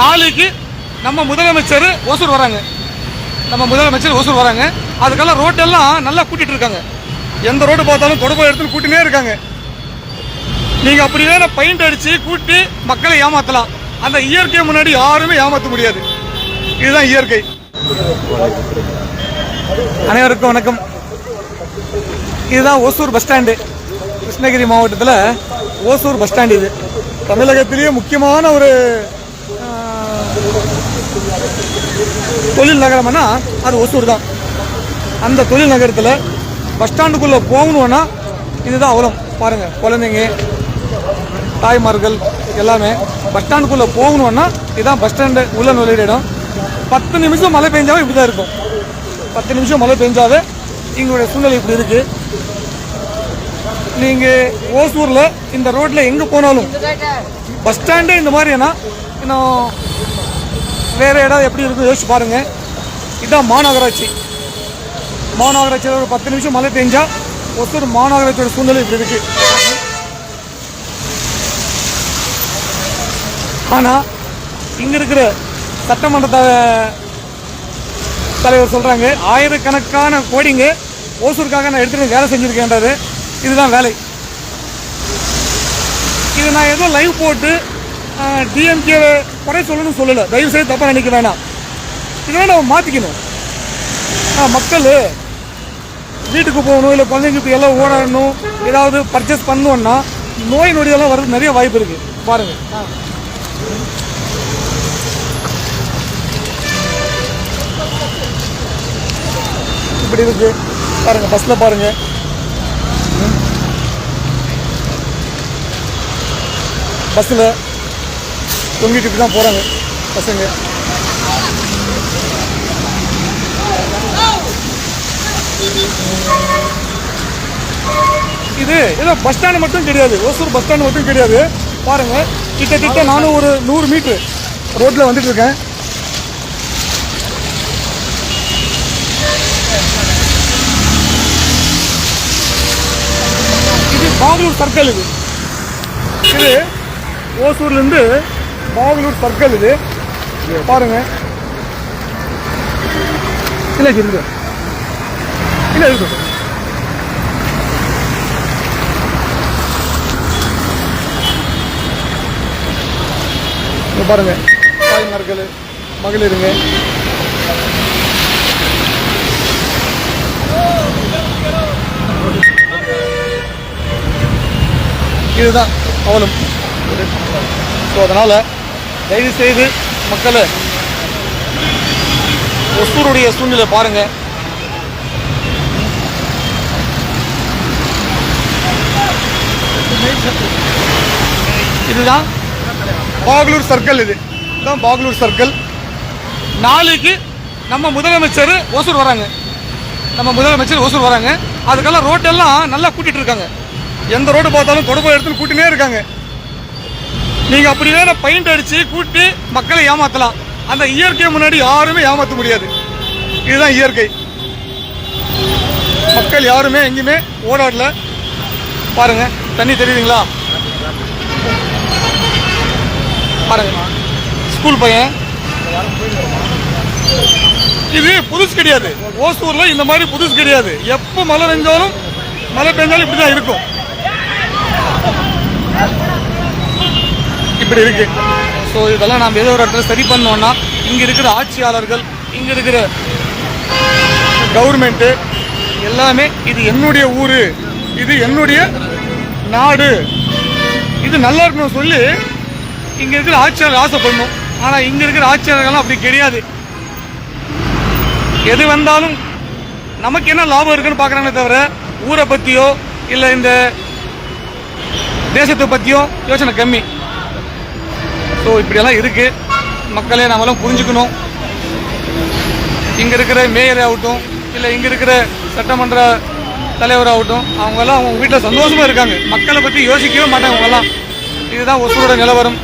நாளைக்கு நம்ம முதலமைச்சர் ஓசூர் வராங்க. நம்ம முதலமைச்சர் ஓசூர் வராங்க. அதுக்கெல்லாம் ரோட்டெல்லாம் நல்லா கூட்டிகிட்டு இருக்காங்க. எந்த ரோடு பார்த்தாலும் தொடர்பு எடுத்து கூட்டினே இருக்காங்க. நீங்கள் அப்படி வேற பெயிண்ட் அடித்து கூட்டி மக்களை ஏமாற்றலாம் அந்த இயற்கை முன்னாடி யாருமே ஏமாற்ற முடியாது. இதுதான் இயற்கை. அனைவருக்கும் வணக்கம். இதுதான் ஓசூர் பஸ் ஸ்டாண்டு. கிருஷ்ணகிரி மாவட்டத்தில் ஓசூர் பஸ் ஸ்டாண்டு இது. தமிழகத்திலேயே முக்கியமான ஒரு தொழில் நகரம்னா அது ஒசூர் தான். அந்த தொழில் நகரத்தில் பஸ் ஸ்டாண்டுக்குள்ளே போகணுன்னா இதுதான் அவலம் பாருங்கள் குழந்தைங்க தாய்மார்கள் எல்லாமே பஸ் ஸ்டாண்டுக்குள்ளே போகணுன்னா இதுதான் பஸ் ஸ்டாண்டு உள்ள நுழையிற இடம். பத்து நிமிஷம் மழை பெஞ்சாவே இப்படி தான் இருக்கும். பத்து நிமிஷம் மழை பெஞ்சாவே எங்களுடைய சூழ்நிலை இப்படி இருக்குது நீங்கள் ஓசூரில் இந்த ரோட்டில் எங்கே போனாலும் பஸ் ஸ்டாண்டே இந்த மாதிரினா இன்னும் வேறு இடம் எப்படி இருக்கும் யோசிச்சு பாருங்கள் இதுதான் மாநகராட்சி. மாநகராட்சியில் ஒரு பத்து நிமிஷம் மழை பெஞ்சால் ஒருத்தர் மாநகராட்சியோட சூழ்நிலை இப்படி இருக்குது ஆனால் இங்கே இருக்கிற சட்டமன்ற த- தலைவர் சொல்கிறாங்க ஆயிரக்கணக்கான கோடிங்க ஓசூருக்காக நான் எடுத்துகிட்டு வேலை செஞ்சுருக்கேன்றது இதுதான் வேலை. இது நான் ஏதோ லைவ் போட்டு டிஎம்கே குறை சொல்லணும்னு சொல்லலை. தயவு செய்து தப்பாக நினைக்க வேணாம். இதெல்லாம் நம்ம மாற்றிக்கணும் மக்கள் வீட்டுக்கு போகணும் இல்லை குழந்தைங்களுக்கு எல்லாம் ஓடணும் ஏதாவது பர்ச்சேஸ் பண்ணணும்னா நோய் நொடியெல்லாம் வர்றதுக்கு நிறைய வாய்ப்பு இருக்குது பாருங்கள் இப்படி இருக்கு. பாருங்க பஸ்ல பாருங்க. பஸ்ஸில் தொங்கிட்டு இப்படி தான் போகிறாங்க பசங்க. இது ஏதோ பஸ் ஸ்டாண்டு மட்டும் கிடையாது. ஓசூர் பஸ் ஸ்டாண்டு மட்டும் கிடையாது. பாருங்க கிட்டத்தட்ட நானும் ஒரு நூறு மீட்ரு ரோட்டில் வந்துட்டு இருக்கேன் இது பாகலூர் சர்க்கிள் இது. இது ஓசூர்லேருந்து பாகலூர் சர்க்கிள் இது. பாருங்க. இல்லை இருக்கு. இல்லை இருக்கு. இங்க பாருங்க. தாய்மார்கள் மகளிருங்க. இதுதான் அவலம். ஸோ அதனால் தயவு செய்து மக்களை ஒசூருடைய சூழ்நிலை பாருங்க. இதுதான் பாகலூர் சர்க்கிள் இது. இதுதான் பாகலூர் சர்க்கிள். நாளைக்கு நம்ம முதலமைச்சர் ஓசூர் வராங்க. நம்ம முதலமைச்சர் ஓசூர் வராங்க. அதுக்கெல்லாம் ரோட்டெல்லாம் நல்லா கூட்டிகிட்டு இருக்காங்க. எந்த ரோடு பார்த்தாலும் தொடர்பு எடுத்துன்னு கூட்டினே இருக்காங்க. நீங்கள் அப்படி வேணும் பெயிண்ட் அடித்து கூட்டி மக்களை ஏமாற்றலாம் அந்த இயற்கை முன்னாடி யாருமே ஏமாற்ற முடியாது. இதுதான் இயற்கை. மக்கள் யாருமே எங்கேயுமே ஓடாடல. பாருங்க தண்ணி தெரியுதுங்களா? பாருங்க. ஸ்கூல் பையன். இது புதுசு கிடையாது. ஓசூரில் இந்த மாதிரி புதுசு கிடையாது. எப்போ மழை பெஞ்சாலும் மழை பெஞ்சாலும் இப்படி தான் இருக்கும். இப்படி இருக்கு. ஸோ இதெல்லாம் நாம் ஏதோ ஒரு இடத்துல சரி பண்ணோம்னா இங்கே இருக்கிற ஆட்சியாளர்கள் இங்கே இருக்கிற கவர்மெண்ட்டு எல்லாமே இது என்னுடைய ஊர் இது என்னுடைய நாடு. இது நல்லா இருக்கணும் சொல்லி இங்கே இருக்கிற ஆட்சியாளர் ஆசைப்படணும். ஆனால் இங்கே இருக்கிற ஆட்சியாளர்கள்லாம் அப்படி கிடையாது. எது வந்தாலும் நமக்கு என்ன லாபம் இருக்குன்னு பார்க்குறாங்களே தவிர ஊரை பற்றியோ இல்லை இந்த தேசத்தை பற்றியோ யோசனை கம்மி. ஸோ இப்படியெல்லாம் இருக்குது மக்களே நாமெல்லாம் புரிஞ்சுக்கணும். இங்கே இருக்கிற மேயர் ஆகட்டும் இல்லை இங்கே இருக்கிற சட்டமன்ற தலைவர் ஆகட்டும் அவங்கெல்லாம் அவங்க வீட்டில் சந்தோஷமாக இருக்காங்க. மக்களை பற்றி யோசிக்கவே மாட்டாங்க அவங்கெல்லாம். இதுதான் ஒசூரோட நிலவரம்.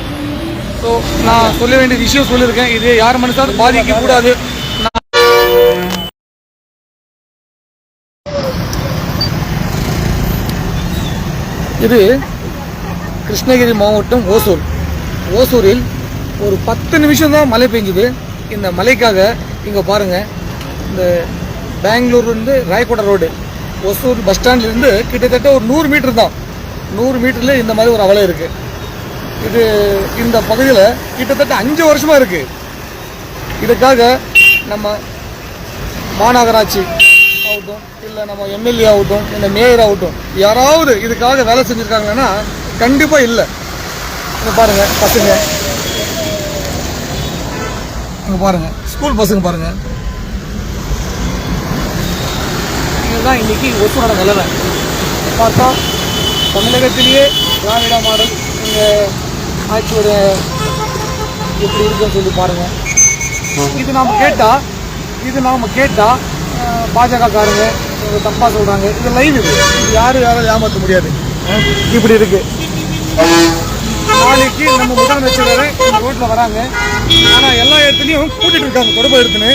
ஸோ நான் சொல்ல வேண்டிய விஷயம் சொல்லியிருக்கேன். இது யார் மனசாவது பாதிக்கக்கூடாது இது கிருஷ்ணகிரி மாவட்டம் ஓசூர். ஓசூரில் ஒரு பத்து நிமிஷம் தான் மழை பெஞ்சுது. இந்த மலைக்காக இங்கே பாருங்கள் இந்த பெங்களூர்லேருந்து வந்து ராயக்கோட்டை ரோடு ஒசூர் பஸ் ஸ்டாண்ட்லேருந்து கிட்டத்தட்ட ஒரு நூறு மீட்டர் தான். நூறு மீட்டரில் இந்த மாதிரி ஒரு அவலை இருக்குது இது இந்த பகுதியில் கிட்டத்தட்ட அஞ்சு வருஷமாக இருக்குது இதுக்காக நம்ம மாநகராட்சி ஆகட்டும் இல்லை நம்ம எம்எல்ஏ ஆகட்டும் இல்லை மேயர் ஆகட்டும் யாராவது இதுக்காக வேலை செஞ்சுருக்காங்கன்னா கண்டிப்பாக இல்லை. பாருங்க பசங்க. இங்க பாருங்க ஸ்கூல் பசங்க பாருங்க. இதுதான் இன்னைக்கு ஒசூரோட நிலவை. பார்த்தா தமிழகத்திலேயே திராவிட மாடல் நீங்கள் ஆட்சியோட எப்படி இருக்குன்னு சொல்லி பாருங்கள் இது நாம் கேட்டால் இது நாம் கேட்டால் பாஜகக்காரங்க பாஜக காரங்க இவங்க தப்பா இது லைவ் இது. யாரும் யாரும் ஏமாற்ற முடியாது. இப்படி இருக்கு. நாளைக்கு நம்ம முதலமைச்சர் வேற இந்த ரோட்ல வராங்க. ஆனால் எல்லா இடத்துலையும் கூட்டிகிட்டு இருக்காங்க தொடர்பு எடுத்துன்னு.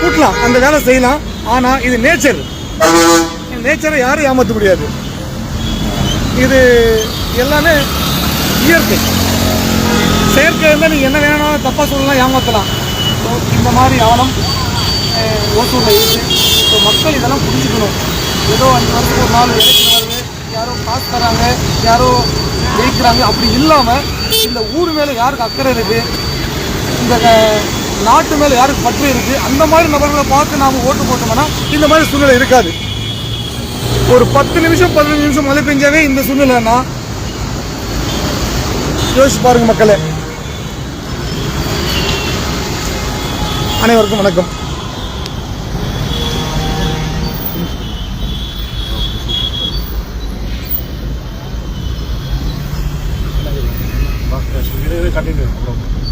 கூட்டலாம் அந்த வேலை செய்யலாம். ஆனால் இது நேச்சர் நேச்சரை யாரும் ஏமாற்ற முடியாது. இது எல்லாமே இயற்கை. செயற்கை இருந்தால் நீங்கள் என்ன வேணாலும் தப்பாக சொல்லலாம் ஏமாற்றலாம் ஸோ இந்த மாதிரி ஆழம் ஓசூரில் இருக்குது ஸோ மக்கள் இதெல்லாம் புரிஞ்சுக்கணும். ஏதோ அஞ்சு வருஷத்துக்கு ஒரு நாள் எலெக்ஷன் வருது. யாரோ காசு தராங்க யாரோ ஜெயிக்கிறாங்க. அப்படி இல்லாமல் இந்த ஊர் மேலே யாருக்கு அக்கறை இருக்குது இந்த நாட்டு மேலே யாருக்கு பற்று இருக்குது அந்த மாதிரி நபர்களை பார்த்து நாம் ஓட்டு போட்டோம்னா இந்த மாதிரி சூழ்நிலை இருக்காது. ஒரு பத்து நிமிஷம் பதினஞ்சு நிமிஷம் மழை பெஞ்சாவே இந்த சூழ்நிலைன்னா யோசிச்சு பாருங்க மக்களே. அனைவருக்கும் வணக்கம். continue.